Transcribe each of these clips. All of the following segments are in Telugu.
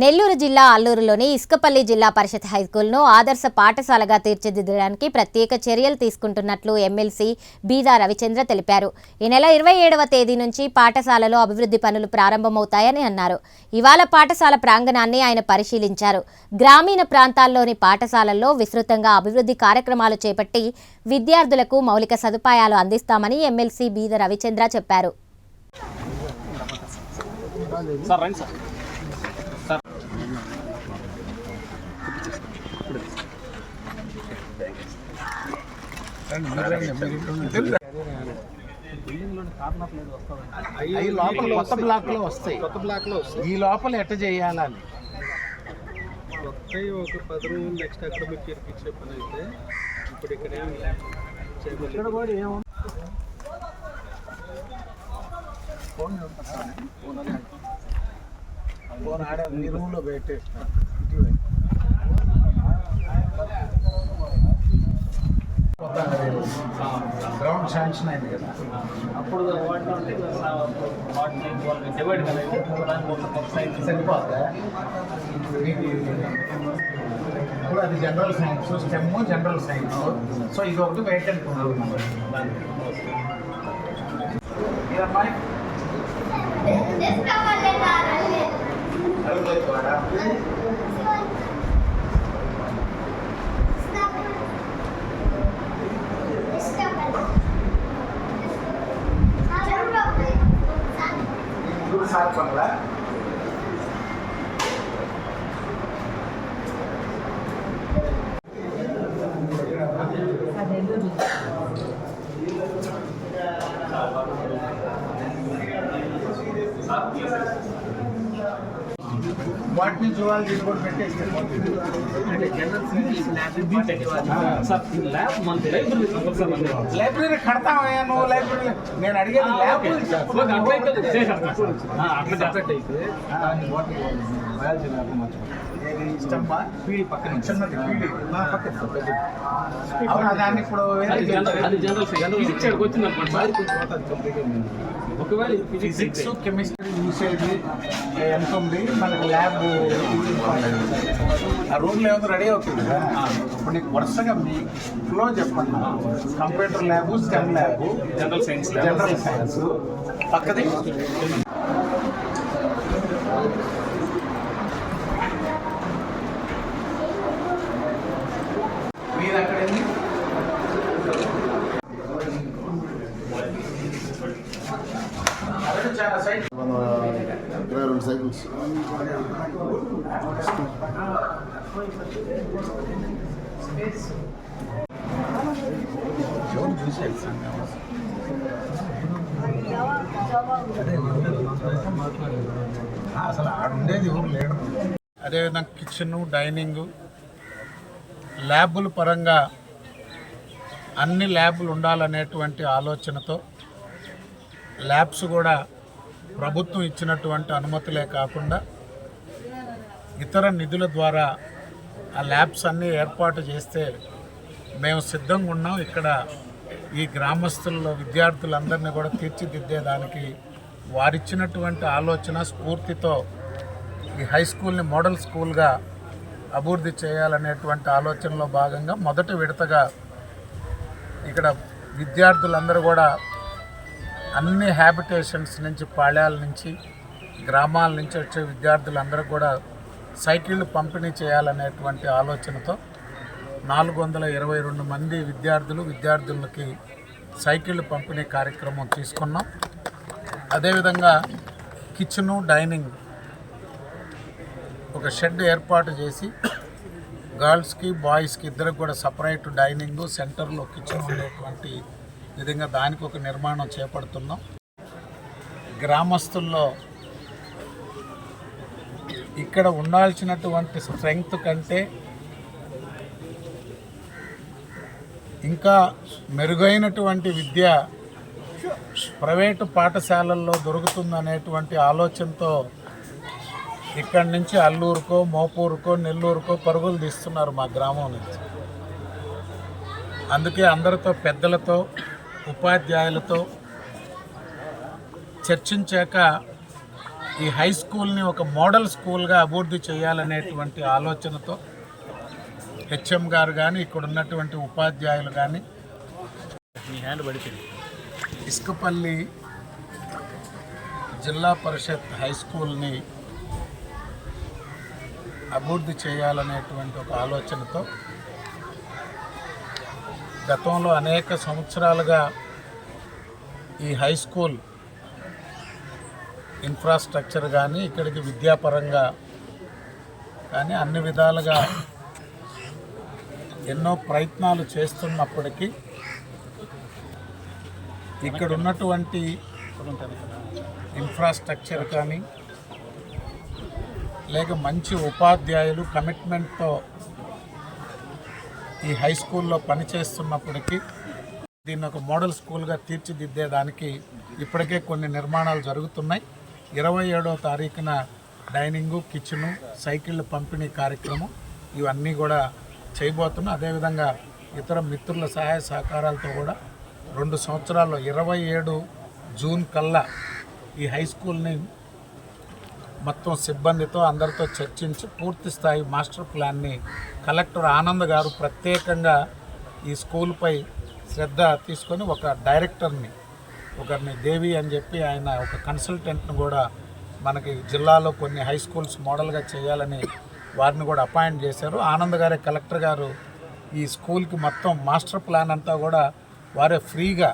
నెల్లూరు జిల్లా అల్లూరులోని ఇసుకపల్లి జిల్లా పరిషత్ హైస్కూల్ను ఆదర్శ పాఠశాలగా తీర్చిదిద్దడానికి ప్రత్యేక చర్యలు తీసుకుంటున్నట్లు ఎమ్మెల్సీ బీదా రవిచంద్ర తెలిపారు. ఈ నెల ఇరవై ఏడవ తేదీ నుంచి పాఠశాలలో అభివృద్ధి పనులు ప్రారంభమవుతాయని అన్నారు. ఇవాళ పాఠశాల ప్రాంగణాన్ని ఆయన పరిశీలించారు. గ్రామీణ ప్రాంతాల్లోని పాఠశాలల్లో విస్తృతంగా అభివృద్ధి కార్యక్రమాలు చేపట్టి విద్యార్థులకు మౌలిక సదుపాయాలు అందిస్తామని ఎమ్మెల్సీ బీద రవిచంద్ర చెప్పారు. అవి లోపల కొత్త బ్లాక్లో వస్తాయి కొత్త బ్లాక్లో వస్తాయి ఈ లోపల ఎట్ట చేయాలని? కొత్తవి ఒక పది రోజులు నెక్స్ట్ అకాడమిక్ ఇయర్కి ఇచ్చే పని అయితే ఇప్పుడు ఇక్కడ ఏం చేయలేదు ఫోన్ ఆడ మీ రూమ్ గ్రౌండ్ శాంక్షన్ అయింది కదా. అప్పుడు వాటిలో ఉంటే వాటిని వాళ్ళకి డివైడ్ కదా దానికి ఒక కొత్త సైన్స్ సరిపోతుందా మీకు ఇప్పుడు అది general science stem general science so ఇది ఒకటి వేకెంట్ ఉంది. ఇదమ్మా ఇప్పుడు సార్ పనులా వాటిని జువాలజీ కూడా పెట్టేస్తే అంటే general science lab sir lab మన లైబ్రరీ సార్ మన లైబ్రరీ కడతామయ్యా నువ్వు లైబ్రరీ నేను అడిగేది ల్యాబ్ ఓకే. అట్లయితే చేసేస్తాం ఆ, అట్లా సెపరేట్ అయితే. బయాలజీ ల్యాబ్ ఏది పీడి పక్కన చిన్నది పీడి అవునా దాన్ని ఇప్పుడు అది జనరల్ ఫిజిక్స్ సైడ్కి వచ్చింది అనుకోండి సార్. ఒకవేళ ఫిజిక్స్ ఫిజిక్స్ కెమిస్ట్రీ యూసేజ్ ఎంత ఉంది మనకి ల్యాబ్ ఆ రూమ్లో ఏమో రెడీ అవుతుంది ఇప్పుడు నీకు వరుసగా మీ ఫ్లో చెప్పండి computer lab stem lab. General science general science. పక్కది మీరు అక్కడ ఏంది అక్కడ చాలా సైట్ మన ఇరవై రెండు సైకిల్స్ ఎవరు అసలు ఆడుండేది ఎవరు లేడు అదేవిధంగా కిచెన్ డైనింగ్ ల్యాబుల పరంగా అన్ని ల్యాబులు ఉండాలనేటువంటి ఆలోచనతో ల్యాబ్స్ కూడా ప్రభుత్వం ఇచ్చినటువంటి అనుమతులే కాకుండా ఇతర నిధుల ద్వారా ఆ ల్యాబ్స్ అన్నీ ఏర్పాటు చేస్తే మేము సిద్ధంగా ఉన్నాం. ఇక్కడ ఈ గ్రామస్తుల్లో విద్యార్థులందరినీ కూడా తీర్చిదిద్దేదానికి వారిచ్చినటువంటి ఆలోచన స్ఫూర్తితో ఈ హై స్కూల్ని మోడల్ స్కూల్గా అభివృద్ధి చేయాలనేటువంటి ఆలోచనలో భాగంగా మొదటి విడతగా ఇక్కడ విద్యార్థులందరూ కూడా అన్ని హ్యాబిటేషన్స్ నుంచి పాళ్యాల నుంచి గ్రామాల నుంచి వచ్చే విద్యార్థులందరూ కూడా సైకిళ్ళు పంపిణీ చేయాలనేటువంటి ఆలోచనతో నాలుగు వందల ఇరవై రెండు మంది విద్యార్థులు విద్యార్థులకి సైకిళ్ళు పంపిణీ కార్యక్రమం తీసుకున్నాం. అదేవిధంగా కిచెను డైనింగ్ ఒక షెడ్ ఏర్పాటు చేసి గర్ల్స్కి బాయ్స్కి ఇద్దరికి కూడా సపరేట్ డైనింగ్ సెంటర్లో కిచెన్ ఉండేటువంటి విధంగా దానికి ఒక నిర్మాణం చేపడుతున్నాం. గ్రామస్తుల్లో ఇక్కడ ఉండాల్సినటువంటి స్ట్రెంగ్త్ కంటే ఇంకా మెరుగైనటువంటి విద్య ప్రైవేటు పాఠశాలల్లో దొరుకుతుందనేటువంటి ఆలోచనతో ఇక్కడి నుంచి అల్లూరుకో మోపూరుకో నెల్లూరుకో పరుగులు తీస్తున్నారు మా గ్రామం నుంచి. అందుకే అందరితో పెద్దలతో ఉపాధ్యాయులతో చర్చించాక ఈ హై స్కూల్ని ఒక మోడల్ స్కూల్గా అభివృద్ధి చేయాలనేటువంటి ఆలోచనతో హెచ్ఎం గారు కానీ ఇక్కడ ఉన్నటువంటి ఉపాధ్యాయులు కానీ మీ హ్యాండ్ పడిపోయింది. ఇసుకపల్లి జిల్లా పరిషత్ హై స్కూల్ని అభివృద్ధి చేయాలనేటువంటి ఒక ఆలోచనతో గతంలో అనేక సంవత్సరాలుగా ఈ హై స్కూల్ ఇన్ఫ్రాస్ట్రక్చర్ కానీ ఇక్కడికి విద్యాపరంగా కానీ అన్ని విధాలుగా ఎన్నో ప్రయత్నాలు చేస్తున్నప్పటికీ ఇక్కడ ఉన్నటువంటి ఇన్ఫ్రాస్ట్రక్చర్ కానీ లేక మంచి ఉపాధ్యాయులు కమిట్మెంట్తో ఈ హై స్కూల్లో పనిచేస్తున్నప్పటికీ దీన్ని ఒక మోడల్ స్కూల్గా తీర్చిదిద్దేదానికి ఇప్పటికే కొన్ని నిర్మాణాలు జరుగుతున్నాయి. ఇరవై ఏడవ తారీఖున డైనింగు కిచెను సైకిళ్ళ పంపిణీ కార్యక్రమం ఇవన్నీ కూడా చేయబోతున్నాం. అదేవిధంగా ఇతర మిత్రుల సహాయ సహకారాలతో కూడా రెండు సంవత్సరాల్లో ఇరవై ఏడు జూన్ కల్లా ఈ హై స్కూల్ని మొత్తం సిబ్బందితో అందరితో చర్చించి పూర్తి స్థాయి మాస్టర్ ప్లాన్ని కలెక్టర్ ఆనంద్ గారు ప్రత్యేకంగా ఈ స్కూల్పై శ్రద్ధ తీసుకొని ఒక డైరెక్టర్ని ఒకరిని దేవి అని చెప్పి ఆయన ఒక కన్సల్టెంట్ను కూడా మనకి జిల్లాలో కొన్ని హై స్కూల్స్ మోడల్గా చేయాలని వారిని కూడా అపాయింట్ చేశారు. ఆనంద్ గారే కలెక్టర్ గారు ఈ స్కూల్కి మొత్తం మాస్టర్ ప్లాన్ అంతా కూడా వారే ఫ్రీగా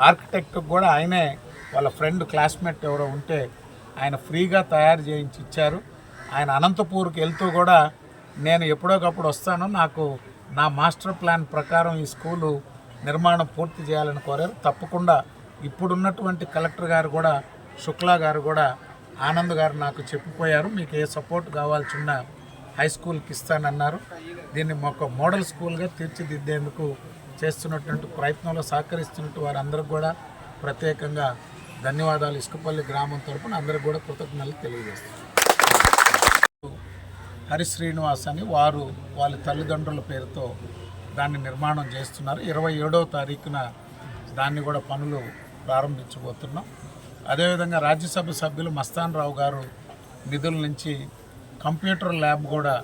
ఆర్కిటెక్ట్ కూడా ఆయనే వాళ్ళ ఫ్రెండ్ క్లాస్మేట్ ఎవరో ఉంటే ఆయన ఫ్రీగా తయారు చేయించి ఇచ్చారు. ఆయన అనంతపూర్కి వెళ్తూ కూడా నేను ఎప్పుడోకప్పుడు వస్తాను. నాకు నా మాస్టర్ ప్లాన్ ప్రకారం ఈ స్కూలు నిర్మాణం పూర్తి చేయాలని కోరారు. తప్పకుండా ఇప్పుడున్నటువంటి కలెక్టర్ గారు కూడా శుక్లా గారు కూడా ఆనంద్ గారు నాకు చెప్పిపోయారు మీకు ఏ సపోర్ట్ కావాల్సిన హై స్కూల్కి ఇస్తానన్నారు. దీన్ని ఒక మోడల్ స్కూల్గా తీర్చిదిద్దేందుకు చేస్తున్నటువంటి ప్రయత్నంలో సహకరిస్తున్నట్టు వారందరికి కూడా ప్రత్యేకంగా ధన్యవాదాలు. ఇసుకపల్లి గ్రామం తరపున అందరికి కూడా కృతజ్ఞతలు తెలియజేస్తాను హరి శ్రీనివాస్ అని వారు వాళ్ళ తల్లిదండ్రుల పేరుతో దాన్ని నిర్మాణం చేస్తున్నారు. ఇరవై ఏడవ తారీఖున దాన్ని కూడా పనులు ప్రారంభించబోతున్నాం. అదేవిధంగా రాజ్యసభ సభ్యులు మస్తాన్ రావు గారు నిధుల నుంచి కంప్యూటర్ ల్యాబ్ కూడా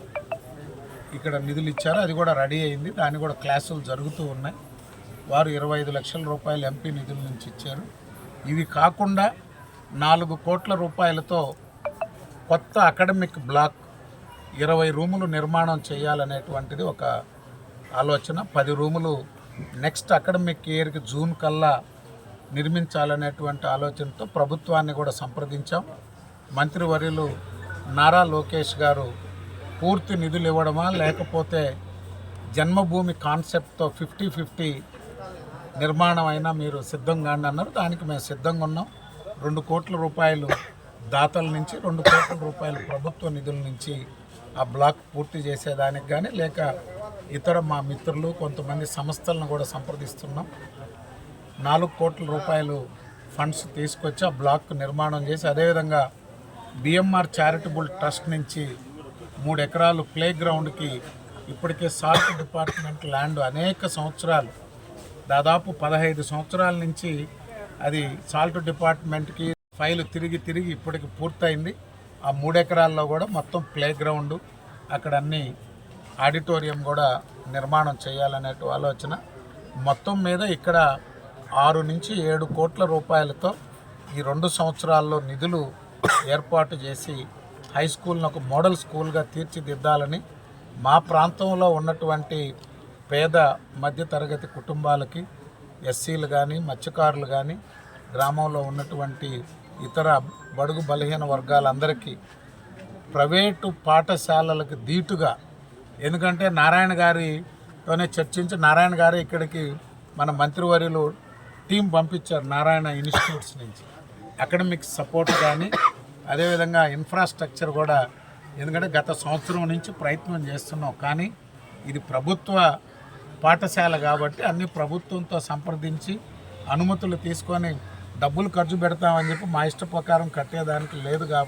ఇక్కడ నిధులు ఇచ్చారు. అది కూడా రెడీ అయింది. దాన్ని కూడా క్లాసులు జరుగుతూ ఉన్నాయి. వారు ఇరవై ఐదు లక్షల రూపాయలు ఎంపీ నిధుల నుంచి ఇచ్చారు. ఇవి కాకుండా నాలుగు కోట్ల రూపాయలతో కొత్త అకాడమిక్ బ్లాక్ ఇరవై రూములు నిర్మాణం చేయాలనేటువంటిది ఒక ఆలోచన. పది రూములు నెక్స్ట్ అకాడమిక్ ఇయర్కి జూన్ కల్లా నిర్మించాలనేటువంటి ఆలోచనతో ప్రభుత్వాన్ని కూడా సంప్రదించాం. మంత్రివర్యులు నారా లోకేష్ గారు పూర్తి నిధులు ఇవ్వడమా లేకపోతే జన్మభూమి కాన్సెప్ట్తో ఫిఫ్టీ ఫిఫ్టీ నిర్మాణం అయినా మీరు సిద్ధంగా అన్నారు. దానికి మేము సిద్ధంగా ఉన్నాం. రెండు కోట్ల రూపాయలు దాతల నుంచి రెండు కోట్ల రూపాయలు ప్రభుత్వ నిధుల నుంచి ఆ బ్లాక్ పూర్తి చేసేదానికి కానీ లేక ఇతర మా మిత్రులు కొంతమంది సంస్థలను కూడా సంప్రదిస్తున్నాం. నాలుగు కోట్ల రూపాయలు ఫండ్స్ తీసుకొచ్చి ఆ బ్లాక్ నిర్మాణం చేసి అదేవిధంగా బిఎంఆర్ చారిటబుల్ ట్రస్ట్ నుంచి మూడు ఎకరాలు ప్లే గ్రౌండ్కి ఇప్పటికే సాల్ట్ డిపార్ట్మెంట్ ల్యాండ్ అనేక సంవత్సరాలు దాదాపు పదహైదు సంవత్సరాల నుంచి అది సాల్ట్ డిపార్ట్మెంట్కి ఫైల్ తిరిగి తిరిగి ఇప్పటికి పూర్తయింది. ఆ మూడు ఎకరాల్లో కూడా మొత్తం ప్లే గ్రౌండ్ అక్కడ అన్ని ఆడిటోరియం కూడా నిర్మాణం చేయాలనే ఆలోచన. మొత్తం మీద ఇక్కడ ఆరు నుంచి ఏడు కోట్ల రూపాయలతో ఈ రెండు సంవత్సరాల్లో నిధులు ఏర్పాటు చేసి హై స్కూల్ను ఒక మోడల్ స్కూల్గా తీర్చిదిద్దాలని మా ప్రాంతంలో ఉన్నటువంటి పేద మధ్యతరగతి కుటుంబాలకి ఎస్సీలు కానీ మత్స్యకారులు కానీ గ్రామంలో ఉన్నటువంటి ఇతర బడుగు బలహీన వర్గాలందరికీ ప్రైవేటు పాఠశాలలకు ధీటుగా ఎందుకంటే నారాయణ గారితోనే చర్చించి నారాయణ గారే ఇక్కడికి మన మంత్రివర్యులు టీం పంపించారు నారాయణ ఇన్స్టిట్యూట్స్ నుంచి. అకాడమిక్ సపోర్ట్ కానీ అదేవిధంగా ఇన్ఫ్రాస్ట్రక్చర్ కూడా ఎందుకంటే గత సంవత్సరం నుంచి ప్రయత్నం చేస్తున్నాం. కానీ ఇది ప్రభుత్వ పాఠశాల కాబట్టి అన్ని ప్రభుత్వంతో సంప్రదించి అనుమతులు తీసుకొని డబ్బులు ఖర్చు పెడతామని చెప్పి మా ఇష్ట ప్రకారం కట్టేదానికి లేదు కాబట్టి